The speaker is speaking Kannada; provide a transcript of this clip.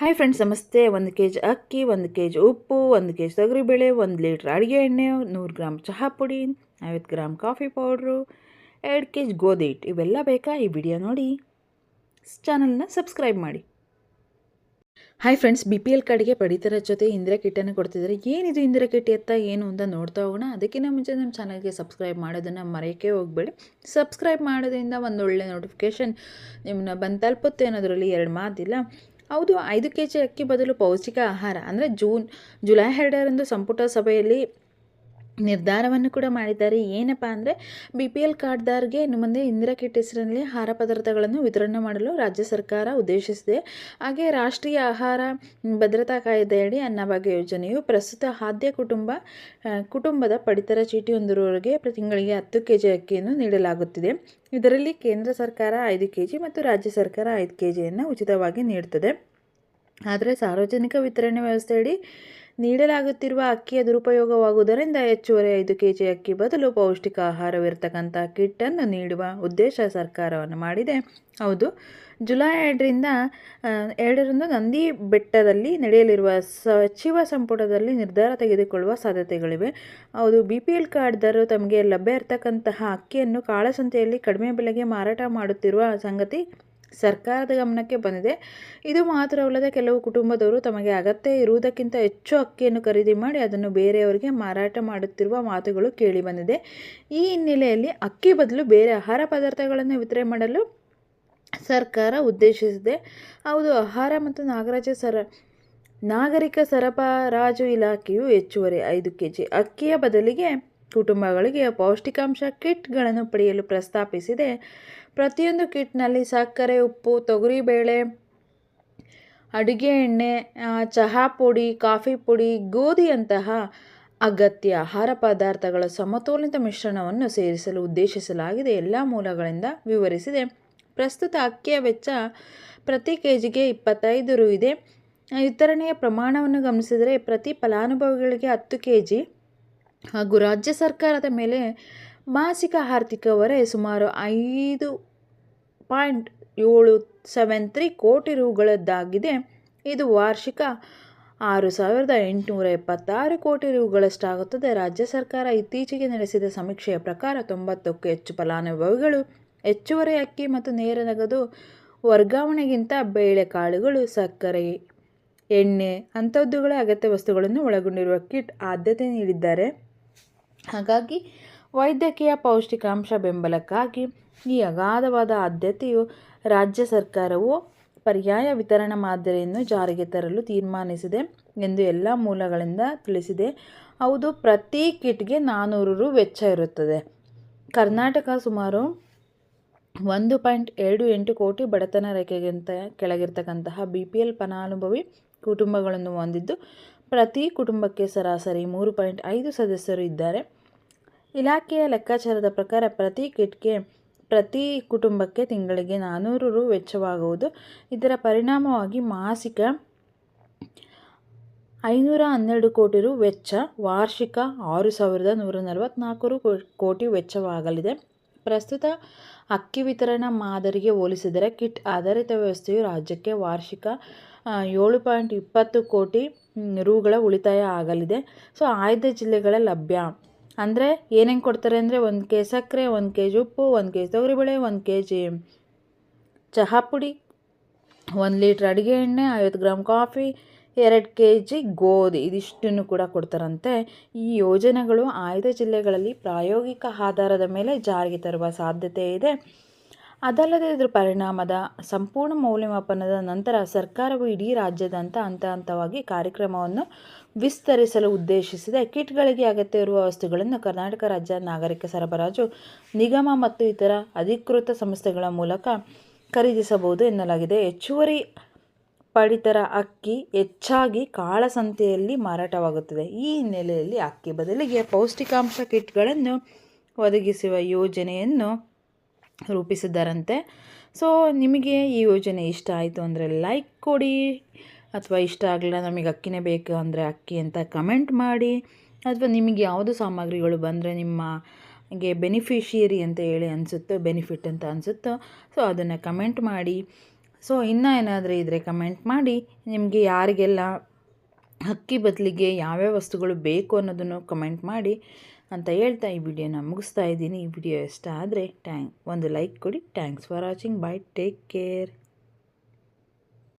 ಹಾಯ್ ಫ್ರೆಂಡ್ಸ್ ನಮಸ್ತೆ. ಒಂದು ಕೆ ಜಿ ಅಕ್ಕಿ, ಒಂದು ಕೆ ಜಿ ಉಪ್ಪು, ಒಂದು ಕೆ ಜಿ ತೊಗರಿಬೇಳೆ, ಒಂದು ಲೀಟ್ರ್ ಅಡುಗೆ ಎಣ್ಣೆ, ನೂರು ಗ್ರಾಮ್ ಚಹಾ ಪುಡಿ, ಐವತ್ತು ಗ್ರಾಮ್ ಕಾಫಿ ಪೌಡ್ರು, ಎರಡು ಕೆ ಜಿ ಗೋಧಿ ಹಿಟ್ಟು. ಇವೆಲ್ಲ ಬೇಕಾ? ಈ ವಿಡಿಯೋ ನೋಡಿ. ಚಾನಲ್ನ ಸಬ್ಸ್ಕ್ರೈಬ್ ಮಾಡಿ. Hi friends B P L ಕಾರ್ಡ್ಗೆ ಪಡಿತರ ಜೊತೆ ಇಂದಿರಾ ಕಿಟ್ಟನ್ನು ಕೊಡ್ತಿದ್ದಾರೆ. ಏನಿದು ಇಂದಿರಾ ಕಿಟ್ಟಿ ಎತ್ತ ಏನು ಅಂತ ನೋಡ್ತಾ ಹೋಗೋಣ. ಅದಕ್ಕಿಂತ ಮುಂಚೆ ನಮ್ಮ ಚಾನಲ್ಗೆ ಸಬ್ಸ್ಕ್ರೈಬ್ ಮಾಡೋದನ್ನು ಮರೆಯೋಕ್ಕೆ ಹೋಗಬೇಡಿ. ಸಬ್ಸ್ಕ್ರೈಬ್ ಮಾಡೋದ್ರಿಂದ ಒಂದು ಒಳ್ಳೆ ನೋಟಿಫಿಕೇಷನ್ ನಿಮ್ಮನ್ನ ಬಂದು ತಲುಪುತ್ತೆ ಅನ್ನೋದರಲ್ಲಿ ಎರಡು ಮಾತಿಲ್ಲ. ಹೌದು ಐದು ಕೆ ಜಿ ಅಕ್ಕಿ ಬದಲು ಪೌಷ್ಟಿಕ ಆಹಾರ. ಅಂದರೆ ಜೂನ್ ಜುಲೈ ಎರಡರಂದು ಸಂಪುಟ ಸಭೆಯಲ್ಲಿ ನಿರ್ಧಾರವನ್ನು ಕೂಡ ಮಾಡಿದ್ದಾರೆ. ಏನಪ್ಪ ಅಂದರೆ ಬಿ ಪಿ ಎಲ್ ಕಾರ್ಡ್ದಾರ್ಗೆ ಇನ್ನು ಮುಂದೆ ಇಂದಿರಾ ಕಿಟ್ ಹೆಸರಿನಲ್ಲಿ ಆಹಾರ ಪದಾರ್ಥಗಳನ್ನು ವಿತರಣೆ ಮಾಡಲು ರಾಜ್ಯ ಸರ್ಕಾರ ಉದ್ದೇಶಿಸಿದೆ. ಹಾಗೆ ರಾಷ್ಟ್ರೀಯ ಆಹಾರ ಭದ್ರತಾ ಕಾಯ್ದೆಯಡಿ ಅನ್ನಭಾಗ್ಯ ಯೋಜನೆಯು ಪ್ರಸ್ತುತ ಆದ್ಯ ಕುಟುಂಬ ಕುಟುಂಬದ ಪಡಿತರ ಚೀಟಿ ಹೊಂದಿರುವವರಿಗೆ ಪ್ರತಿ ತಿಂಗಳಿಗೆ ಹತ್ತು ಕೆ ಜಿ ಅಕ್ಕಿಯನ್ನು ನೀಡಲಾಗುತ್ತಿದೆ. ಇದರಲ್ಲಿ ಕೇಂದ್ರ ಸರ್ಕಾರ ಐದು ಕೆ ಜಿ ಮತ್ತು ರಾಜ್ಯ ಸರ್ಕಾರ ಐದು ಕೆ ಜಿಯನ್ನು ಉಚಿತವಾಗಿ ನೀಡುತ್ತದೆ. ಆದರೆ ಸಾರ್ವಜನಿಕ ವಿತರಣೆ ವ್ಯವಸ್ಥೆಯಡಿ ನೀಡಲಾಗುತ್ತಿರುವ ಅಕ್ಕಿಯ ದುರುಪಯೋಗವಾಗುವುದರಿಂದ ಹೆಚ್ಚುವರಿ ಐದು ಕೆ ಜಿ ಅಕ್ಕಿ ಬದಲು ಪೌಷ್ಟಿಕ ಆಹಾರವಿರತಕ್ಕಂಥ ಕಿಟ್ಟನ್ನು ನೀಡುವ ಉದ್ದೇಶ ಸರ್ಕಾರವನ್ನು ಮಾಡಿದೆ. ಹೌದು, ಜುಲೈ ಎರಡರಿಂದ ಎರಡರಂದು ನಂದಿ ಬೆಟ್ಟದಲ್ಲಿ ನಡೆಯಲಿರುವ ಸಚಿವ ಸಂಪುಟದಲ್ಲಿ ನಿರ್ಧಾರ ತೆಗೆದುಕೊಳ್ಳುವ ಸಾಧ್ಯತೆಗಳಿವೆ. ಹೌದು ಬಿ ಪಿ ಎಲ್ ಕಾರ್ಡ್ದಾರರು ತಮಗೆ ಲಭ್ಯ ಇರತಕ್ಕಂತಹ ಅಕ್ಕಿಯನ್ನು ಕಾಳಸಂತೆಯಲ್ಲಿ ಕಡಿಮೆ ಬೆಲೆಗೆ ಮಾರಾಟ ಮಾಡುತ್ತಿರುವ ಸಂಗತಿ ಸರ್ಕಾರದ ಗಮನಕ್ಕೆ ಬಂದಿದೆ. ಇದು ಮಾತ್ರವಲ್ಲದೆ ಕೆಲವು ಕುಟುಂಬದವರು ತಮಗೆ ಅಗತ್ಯ ಇರುವುದಕ್ಕಿಂತ ಹೆಚ್ಚು ಅಕ್ಕಿಯನ್ನು ಖರೀದಿ ಮಾಡಿ ಅದನ್ನು ಬೇರೆಯವರಿಗೆ ಮಾರಾಟ ಮಾಡುತ್ತಿರುವ ಮಾತುಗಳು ಕೇಳಿಬಂದಿದೆ ಈ ಹಿನ್ನೆಲೆಯಲ್ಲಿ ಅಕ್ಕಿ ಬದಲು ಬೇರೆ ಆಹಾರ ಪದಾರ್ಥಗಳನ್ನು ವಿತರಣೆ ಮಾಡಲು ಸರ್ಕಾರ ಉದ್ದೇಶಿಸಿದೆ. ಹೌದು, ಆಹಾರ ಮತ್ತು ನಾಗರಾಜ ಸರ, ನಾಗರಿಕ ಸರಬರಾಜು ಇಲಾಖೆಯು ಹೆಚ್ಚುವರಿ ಐದು ಕೆ ಜಿ ಅಕ್ಕಿಯ ಬದಲಿಗೆ ಕುಟುಂಬಗಳಿಗೆ ಪೌಷ್ಟಿಕಾಂಶ ಕಿಟ್ಗಳನ್ನು ಪಡೆಯಲು ಪ್ರಸ್ತಾಪಿಸಿದೆ. ಪ್ರತಿಯೊಂದು ಕಿಟ್ನಲ್ಲಿ ಸಕ್ಕರೆ, ಉಪ್ಪು, ತೊಗರಿಬೇಳೆ, ಅಡುಗೆ ಎಣ್ಣೆ ಚಹಾ ಪುಡಿ, ಕಾಫಿ ಪುಡಿ, ಗೋಧಿಯಂತಹ ಅಗತ್ಯ ಆಹಾರ ಪದಾರ್ಥಗಳ ಸಮತೋಲಿತ ಮಿಶ್ರಣವನ್ನು ಸೇರಿಸಲು ಉದ್ದೇಶಿಸಲಾಗಿದೆ. ಎಲ್ಲ ಮೂಲಗಳಿಂದ ವಿವರಿಸಿದೆ. ಪ್ರಸ್ತುತ ಅಕ್ಕಿಯ ವೆಚ್ಚ ಪ್ರತಿ ಕೆ ಜಿಗೆ ಇಪ್ಪತ್ತೈದು ರು ಇದೆ. ವಿತರಣೆಯ ಪ್ರಮಾಣವನ್ನು ಗಮನಿಸಿದರೆ ಪ್ರತಿ ಫಲಾನುಭವಿಗಳಿಗೆ ಹತ್ತು ಕೆ ಜಿ ಹಾಗೂ ರಾಜ್ಯ ಸರ್ಕಾರದ ಮೇಲೆ ಮಾಸಿಕ ಆರ್ಥಿಕ ಹೊರೆ ಸುಮಾರು ಐದು ಪಾಯಿಂಟ್ ಏಳು ಸೆವೆನ್ ತ್ರೀ ಕೋಟಿ ರುಗಳದ್ದಾಗಿದೆ. ಇದು ವಾರ್ಷಿಕ ಆರು ಸಾವಿರದ ಎಂಟುನೂರ ಎಪ್ಪತ್ತಾರು ಕೋಟಿ ರುಗಳಷ್ಟಾಗುತ್ತದೆ. ರಾಜ್ಯ ಸರ್ಕಾರ ಇತ್ತೀಚೆಗೆ ನಡೆಸಿದ ಸಮೀಕ್ಷೆಯ ಪ್ರಕಾರ ತೊಂಬತ್ತಕ್ಕೂ ಹೆಚ್ಚು ಫಲಾನುಭವಿಗಳು, ಹೆಚ್ಚುವರಿ ಅಕ್ಕಿ ಮತ್ತು ನೇರ ನಗದು ವರ್ಗಾವಣೆಗಿಂತ ಬೇಳೆಕಾಳುಗಳು ಸಕ್ಕರೆ, ಎಣ್ಣೆ ಅಂಥದ್ದುಗಳ ಅಗತ್ಯ ವಸ್ತುಗಳನ್ನು ಒಳಗೊಂಡಿರುವ ಕಿಟ್ ಆದ್ಯತೆ ನೀಡಿದ್ದಾರೆ. ಹಾಗಾಗಿ ವೈದ್ಯಕೀಯ ಪೌಷ್ಟಿಕಾಂಶ ಬೆಂಬಲಕ್ಕಾಗಿ ಈ ಅಗಾಧವಾದ ಆದ್ಯತೆಯು ರಾಜ್ಯ ಸರ್ಕಾರವು ಪರ್ಯಾಯ ವಿತರಣಾ ಮಾದರಿಯನ್ನು ಜಾರಿಗೆ ತರಲು ತೀರ್ಮಾನಿಸಿದೆ ಎಂದು ಎಲ್ಲ ಮೂಲಗಳಿಂದ ತಿಳಿಸಿದೆ. ಹೌದು, ಪ್ರತಿ ಕಿಟ್ಗೆ ನಾನ್ನೂರು ರು ವೆಚ್ಚ ಇರುತ್ತದೆ. ಕರ್ನಾಟಕ ಸುಮಾರು ಒಂದು ಪಾಯಿಂಟ್ ಎರಡು ಎಂಟು ಕೋಟಿ ಬಡತನ ರೇಖೆಗಿಂತ ಕೆಳಗಿರ್ತಕ್ಕಂತಹ ಬಿ ಪಿ ಎಲ್ ಫಲಾನುಭವಿ ಕುಟುಂಬಗಳನ್ನು ಹೊಂದಿದ್ದು, ಪ್ರತಿ ಕುಟುಂಬಕ್ಕೆ ಸರಾಸರಿ ಮೂರು ಪಾಯಿಂಟ್ ಐದು ಸದಸ್ಯರು ಇದ್ದಾರೆ. ಇಲಾಖೆಯ ಲೆಕ್ಕಾಚಾರದ ಪ್ರಕಾರ ಪ್ರತಿ ಕಿಟ್ಗೆ, ಪ್ರತಿ ಕುಟುಂಬಕ್ಕೆ ತಿಂಗಳಿಗೆ ನಾನ್ನೂರು ರು ವೆಚ್ಚವಾಗುವುದು. ಇದರ ಪರಿಣಾಮವಾಗಿ ಮಾಸಿಕ ಐನೂರ ಹನ್ನೆರಡು ಕೋಟಿ ರು ವೆಚ್ಚ, ವಾರ್ಷಿಕ ಆರು ಸಾವಿರದ ನೂರ ನಲವತ್ತ್ನಾಲ್ಕು ರು ಕೋಟಿ ವೆಚ್ಚವಾಗಲಿದೆ. ಪ್ರಸ್ತುತ ಅಕ್ಕಿ ವಿತರಣಾ ಮಾದರಿಗೆ ಹೋಲಿಸಿದರೆ ಕಿಟ್ ಆಧಾರಿತ ವ್ಯವಸ್ಥೆಯು ರಾಜ್ಯಕ್ಕೆ ವಾರ್ಷಿಕ ಏಳು ಪಾಯಿಂಟ್ ಇಪ್ಪತ್ತು ಕೋಟಿ ರುಗಳ ಉಳಿತಾಯ ಆಗಲಿದೆ. ಸೊ, ಆಯ್ದ ಜಿಲ್ಲೆಗಳ ಲಭ್ಯ ಅಂದರೆ ಏನೇನು ಕೊಡ್ತಾರೆ ಅಂದರೆ ಒಂದು ಕೆ ಸಕ್ಕರೆ, ಒಂದು ಕೆ ಜಿ ಉಪ್ಪು ಒಂದು ಕೆ ಜಿ ತೊಗರಿಬೇಳೆ ಒಂದು ಕೆ ಜಿ ಚಹಾ ಪುಡಿ, ಒಂದು ಲೀಟ್ರ್ ಅಡುಗೆ ಎಣ್ಣೆ, ಐವತ್ತು ಗ್ರಾಮ್ ಕಾಫಿ, ಎರಡು ಕೆ ಜಿ ಗೋಧಿ. ಇದಿಷ್ಟನ್ನು ಕೂಡ ಕೊಡ್ತಾರಂತೆ. ಈ ಯೋಜನೆಗಳು ಆಯ್ದ ಜಿಲ್ಲೆಗಳಲ್ಲಿ ಪ್ರಾಯೋಗಿಕ ಆಧಾರದ ಮೇಲೆ ಜಾರಿಗೆ ತರುವ ಸಾಧ್ಯತೆ ಇದೆ. ಅದಲ್ಲದೆ ಇದರ ಪರಿಣಾಮದ ಸಂಪೂರ್ಣ ಮೌಲ್ಯಮಾಪನದ ನಂತರ ಸರ್ಕಾರವು ಇಡೀ ರಾಜ್ಯದಂತ ಹಂತ ಹಂತವಾಗಿ ಕಾರ್ಯಕ್ರಮವನ್ನು ವಿಸ್ತರಿಸಲು ಉದ್ದೇಶಿಸಿದೆ. ಕಿಟ್ಗಳಿಗೆ ಅಗತ್ಯವಿರುವ ವಸ್ತುಗಳನ್ನು ಕರ್ನಾಟಕ ರಾಜ್ಯ ನಾಗರಿಕ ಸರಬರಾಜು ನಿಗಮ ಮತ್ತು ಇತರ ಅಧಿಕೃತ ಸಂಸ್ಥೆಗಳ ಮೂಲಕ ಖರೀದಿಸಬಹುದು ಎನ್ನಲಾಗಿದೆ. ಹೆಚ್ಚುವರಿ ಪಡಿತರ ಅಕ್ಕಿ ಹೆಚ್ಚಾಗಿ ಕಾಳಸಂತೆಯಲ್ಲಿ ಮಾರಾಟವಾಗುತ್ತದೆ. ಈ ಹಿನ್ನೆಲೆಯಲ್ಲಿ ಅಕ್ಕಿ ಬದಲಿಗೆ ಪೌಷ್ಟಿಕಾಂಶ ಕಿಟ್ಗಳನ್ನು ಒದಗಿಸುವ ಯೋಜನೆಯನ್ನು ರೂಪಿಸಿದ್ದಾರಂತೆ. ಸೊ ನಿಮಗೆ ಈ ಯೋಜನೆ ಇಷ್ಟ ಆಯಿತು ಅಂದರೆ ಲೈಕ್ ಕೊಡಿ. ಅಥವಾ ಇಷ್ಟ ಆಗಲಿಲ್ಲ ನಮಗೆ ಅಕ್ಕಿನೇ ಬೇಕು ಅಂದರೆ ಅಕ್ಕಿ ಅಂತ ಕಮೆಂಟ್ ಮಾಡಿ. ಅಥವಾ ನಿಮಗೆ ಯಾವುದು ಸಾಮಗ್ರಿಗಳು ಬಂದರೆ ನಿಮಗೆ ಬೆನಿಫಿಷಿಯರಿ ಅಂತ ಹೇಳಿ ಅನಿಸುತ್ತೋ ಬೆನಿಫಿಟ್ ಅಂತ ಅನಿಸುತ್ತೋ ಸೊ ಅದನ್ನು ಕಮೆಂಟ್ ಮಾಡಿ. ಸೊ ಇನ್ನೂ ಏನಾದರೂ ಇದ್ದರೆ ಕಮೆಂಟ್ ಮಾಡಿ. ನಿಮಗೆ ಯಾರಿಗೆಲ್ಲ ಅಕ್ಕಿ ಬದಲಿಗೆ ಯಾವ್ಯಾವ ವಸ್ತುಗಳು ಬೇಕು ಅನ್ನೋದನ್ನು ಕಮೆಂಟ್ ಮಾಡಿ ಅಂತ ಹೇಳ್ತಾ ಈ ವಿಡಿಯೋನ ಮುಗಿಸ್ತಾ ಇದ್ದೀನಿ. ಈ ವಿಡಿಯೋ ಇಷ್ಟ ಆದರೆ ಟ್ಯಾಂಕ್, ಒಂದು ಲೈಕ್ ಕೊಡಿ. Thanks for watching bye take care